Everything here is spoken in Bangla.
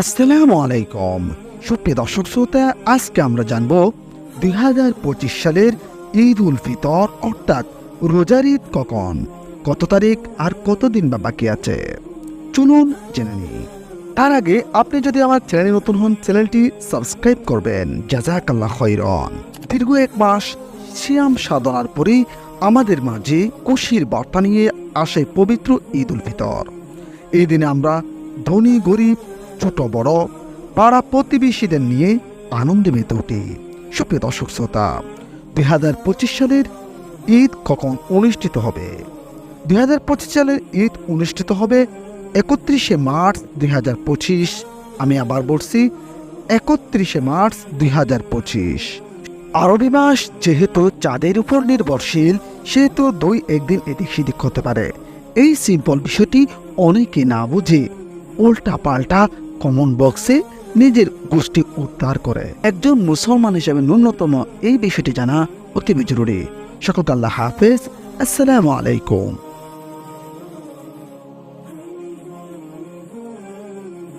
আসসালামু আলাইকুম। সুপ্রিয় দর্শক শ্রোতা, আজকে আমরা জানব দুই হাজার পঁচিশ সালের ঈদ উল ফিতর, অর্থাৎ রোজার ঈদ কখন, কত তারিখ আর কতদিন বা বাকি আছে। চলুন জেনে নিই। তার আগে আপনি যদি আমার চ্যানেলে নতুন হন, চ্যানেলটি সাবস্ক্রাইব করবেন। জাজাকাল্লাহ খৈরন দীর্ঘ এক মাস সিয়াম সাধনার পরেই আমাদের মাঝে খুশির বার্তা নিয়ে আসে পবিত্র ঈদ উল ফিতর। এই দিনে আমরা ধনী, গরিব ছোট বড় পাড়া প্রতিবেশীদের নিয়ে আনন্দে মেতে উঠি সুপ্রিয় দর্শক শ্রোতা, দুই হাজার পঁচিশ সালের ঈদ কখন অনুষ্ঠিত হবে? দুই হাজার পঁচিশ সালের ঈদ অনুষ্ঠিত হবে একত্রিশে মার্চ দুই হাজার পঁচিশ। আমি আবার বলছি, একত্রিশে মার্চ দুই হাজার পঁচিশ। আরবি মাস যেহেতু চাঁদের উপর নির্ভরশীল, সেহেতু দুই একদিন এদিক সেদিক হতে পারে। এই সিম্পল বিষয়টি অনেকে না বুঝে উল্টা পাল্টা কমন বক্সে নিজের গোষ্ঠী উদ্ধার করে। একজন মুসলমান হিসেবে ন্যূনতম এই বিষয়টি জানা অতি জরুরি। সকলকে আল্লাহ হাফেজ। আসসালামু আলাইকুম।